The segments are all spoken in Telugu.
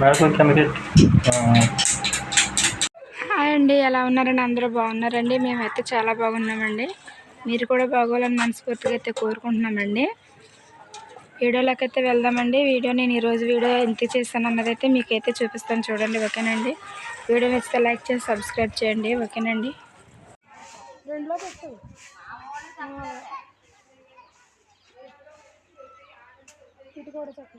కిందకి హాయ్ అండి ఎలా ఉన్నారండి? అందరూ బాగున్నారండి? మేమైతే చాలా బాగున్నామండి. మీరు కూడా బాగోవాలని మనస్ఫూర్తిగా అయితే కోరుకుంటున్నామండి. వీడియోలోకి అయితే వెళ్దామండి. వీడియో నేను ఈరోజు వీడియో ఎంత చేస్తాను అన్నది అయితే మీకైతే చూపిస్తాను చూడండి ఓకేనండి? వీడియో నచ్చితే లైక్ చేసి సబ్స్క్రైబ్ చేయండి ఓకేనండి? ఇటు కూడా చెప్పు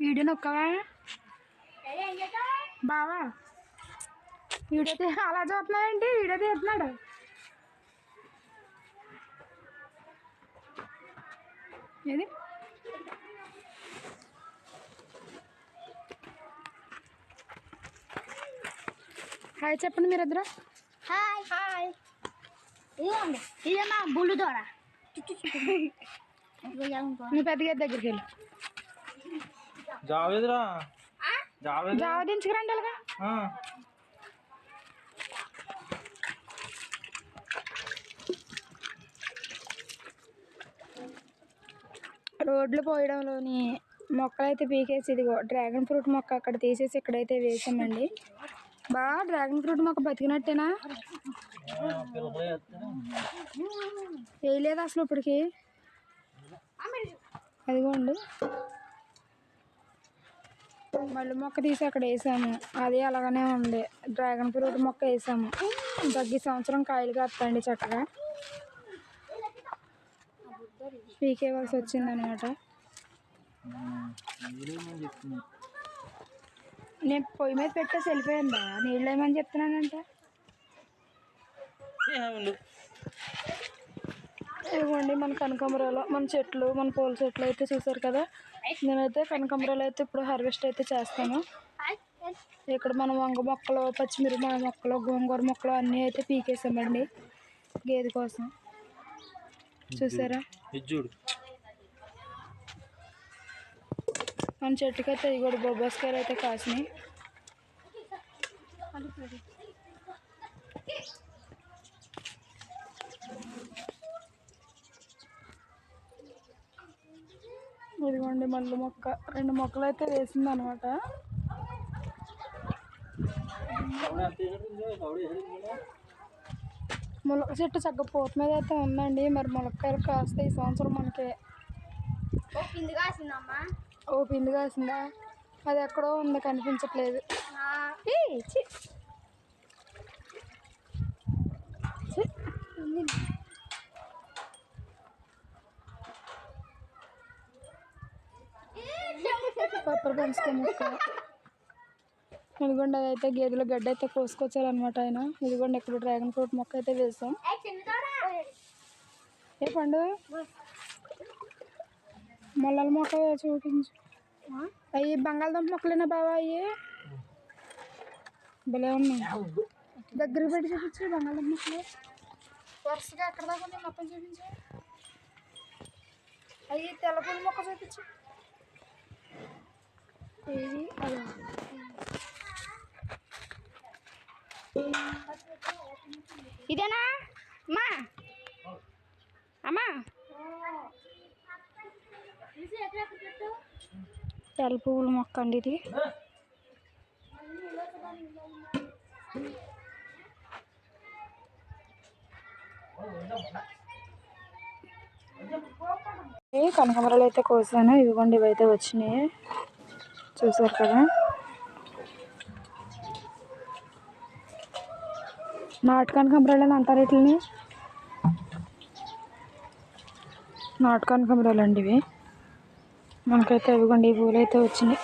వీడియో నొక్కవా బావా? వీడియో తీ- అలా చూస్తున్నాడంటే వీడియో తీస్తున్నాడు. ఏది? హాయ్ చెప్పండి మీరిద్దరు. హాయ్. హాయ్. ఇదిగోండి ఇదే మా బుల్లు దూడ మీ పెద్దగా దగ్గరికి వెళ్ళి. జావేదిరా. జావేది జావ దించుకురండి అలాగా ఆ. రోడ్లు పోయడంలోని మొక్కలైతే పీకేసి ఇదిగో డ్రాగన్ ఫ్రూట్ మొక్క అక్కడ తీసేసి ఇక్కడైతే వేసామండి. బా డ్రాగన్ ఫ్రూట్ మొక్క బతికినట్టేనా? వేయలేదు అసలు ఇప్పటికి? అదిగోండి మళ్ళీ మొక్క తీసి అక్కడ వేసాము. అది అలాగనే ఉంది. డ్రాగన్ ఫ్రూట్ మొక్క వేసాము. తగ్గి సంవత్సరం కాయలు కాస్తాయండి చక్కగా. పీకేవలసి వచ్చింది అనమాట నేను పొయ్యి మీద పెట్టేసి వెళ్ళిపోయిందా నీళ్ళు ఏమని చెప్తున్నానంట. ఇదిగోండి మన కనకాంబరాలు మన చెట్లు మన పూల చెట్లు అయితే చూసారు కదా? నేనైతే కనకాంబరాలు అయితే ఇప్పుడు హార్వెస్ట్ అయితే చేస్తాను. ఇక్కడ మనం వంగ మొక్కలు పచ్చిమిరపకాయ మొక్కలు గోంగూర మొక్కలు అన్నీ అయితే పీకేసామండి గేదె కోసం. చూసారా ఇది చూడు మన చెట్టుకి అయితే ఇవి కూడా బొబ్బాస్కాయలు అయితే కాసినాయి. ఇదిగోండి మళ్ళీ మొక్క. రెండు మొక్కలు అయితే వేసింది అనమాట ములక చెట్టు చక్క పూత మీద అయితే ఉందండి. మరి ములక్కాయలు కాస్తే ఈ సంవత్సరం మనకి ఓ పిండి కాసిందా? అది ఎక్కడో ఉంది కనిపించట్లేదు. పప్పర్ పెంచుతాం ముక్క ఇదిగోండి అదైతే గేదెల గడ్డ అయితే కోసుకొచ్చారనమాట ఆయన. ఇదిగోండి ఇక్కడ డ్రాగన్ ఫ్రూట్ మొక్క అయితే వేసాం. ఏ పండు? మొల్లల మొక్క చూపించు. అయ్యి బంగాళదుంప మొక్కలేనా బావా అవి భలే ఉన్నాయి. దగ్గర పెట్టి చూపించు బంగాళదుంప మొక్కలు. వరుసగా ఎక్కడ దాకా ఉంది మొత్తం చూపించు. అవి తెల్లపూడి మొక్క చూపించు. ఇది అలా ఇదేనా? అమ్మా. అమ్మా. తెల్ల పువ్వుల మొక్క అండి ఇది. కనకమరాలు అయితే కోసాను ఇవిగోండి ఇవైతే వచ్చినాయి. చూసారు కదా? నాటు కనకాంబరాలు అంటారు వీటిని నాటు కనకమరాలు అండి ఇవి. మనకైతే ఇదిగోండి ఈ పూలు అయితే వచ్చినాయి